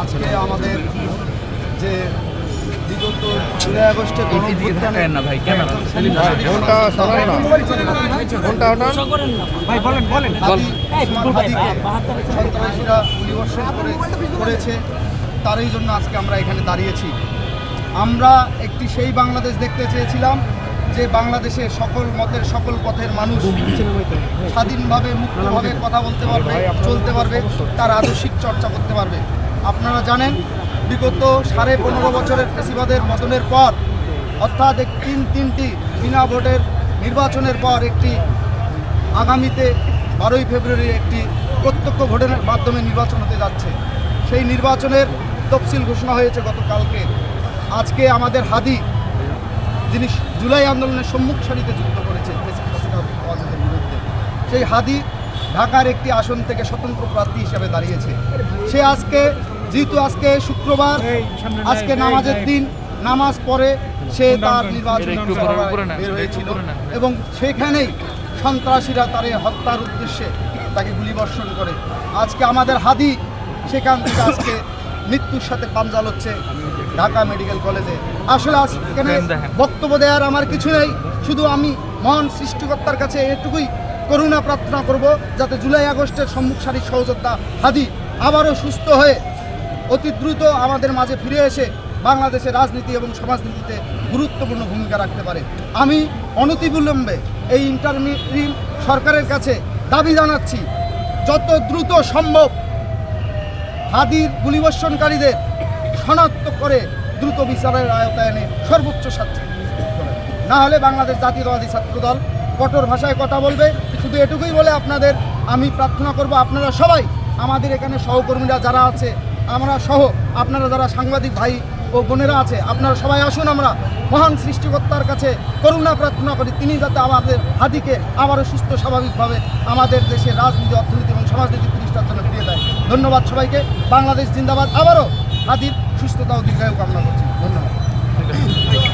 আজকে আমাদের যে বিগত জুলাই আগস্টে গণঅভ্যুত্থানে না ভাই, ফোনটা সরান না ফোনটা সন্ত্রাসীরা গুলিবর্ষণ করে করেছে তারই জন্য আজকে আমরা এখানে দাঁড়িয়েছি আমরা একটি সেই বাংলাদেশ দেখতে চেয়েছিলাম যে বাংলাদেশে সকল মতের সকল পথের মানুষ স্বাধীনভাবে মুক্তভাবে কথা বলতে পারবে চলতে পারবে তার আদর্শিক চর্চা করতে পারবে আপনারা জানেন, বিগত সাড়ে পনেরো বছরের ফেসিবাদের পতনের পর, অর্থাৎ তিন তিনটি বিনা ভোটের নির্বাচনের পর একটি আগামীতে বারোই ফেব্রুয়ারি একটি প্রত্যক্ষ ভোটের মাধ্যমে নির্বাচন হতে যাচ্ছে। সেই নির্বাচনের তফসিল ঘোষণা হয়েছে গতকালকে। আজকে আমাদের হাদি, যিনি জুলাই আন্দোলনের সম্মুখ সারিতে যুদ্ধ করেছে সেই হাদি ঢাকার একটি আসন থেকে স্বতন্ত্র প্রার্থী হিসেবে দাঁড়িয়েছে। সে আজকে যেহেতু আজকে শুক্রবার আজকে নামাজের দিন নামাজ পড়ে সে তার নির্বাচনী বের হয়েছিল। এবং সেখানেই সন্ত্রাসীরা তারে হত্যার উদ্দেশ্যে তাকে গুলিবর্ষণ করে। আজকে আমাদের হাদি সেখান থেকে আজকে মৃত্যুর সাথে পাঞ্জাল হচ্ছে ঢাকা মেডিকেল কলেজে। আসলে আজ এখানে বক্তব্য দেওয়ার আমার কিছু নেই শুধু আমি মহান সৃষ্টিকর্তার কাছে এটুকুই করুণা প্রার্থনা করব যাতে জুলাই আগস্টের সম্মুখ সারির সহযোদ্ধা হাদি আবারও সুস্থ হয়ে অতি দ্রুত আমাদের মাঝে ফিরে এসে বাংলাদেশের রাজনীতি এবং সমাজনীতিতে গুরুত্বপূর্ণ ভূমিকা রাখতে পারে। আমি অনতিবিলম্বে এই ইন্টারমিডিয়েট সরকারের কাছে দাবি জানাচ্ছি, যত দ্রুত সম্ভব হাদির গুলিবর্ষণকারীদের শনাক্ত করে দ্রুত বিচারের আয়তায় এনে সর্বোচ্চ শাস্তি না হলে বাংলাদেশ জাতীয়তাবাদী ছাত্রদল কঠোর ভাষায় কথা বলবে। শুধু এটুকুই বলে আপনাদের আমি প্রার্থনা করব, আপনারা সবাই আমাদের এখানে সহকর্মীরা যারা আছে আমরা সহ আপনারা যারা সাংবাদিক ভাই ও বোনেরা আছে, আপনারা সবাই আসুন আমরা মহান সৃষ্টিকর্তার কাছে করুণা প্রার্থনা করি। তিনি যাতে আমাদের হাতিকে আবারও সুস্থ, স্বাভাবিকভাবে আমাদের দেশে রাজনীতি, অর্থনীতি এবং সমাজনীতি প্রতিষ্ঠার জন্য ফিরিয়ে দেয়। ধন্যবাদ সবাইকে। বাংলাদেশ জিন্দাবাদ। আবারও হাতির সুস্থতা ও দীর্ঘায়ু কামনা করছি। ধন্যবাদ।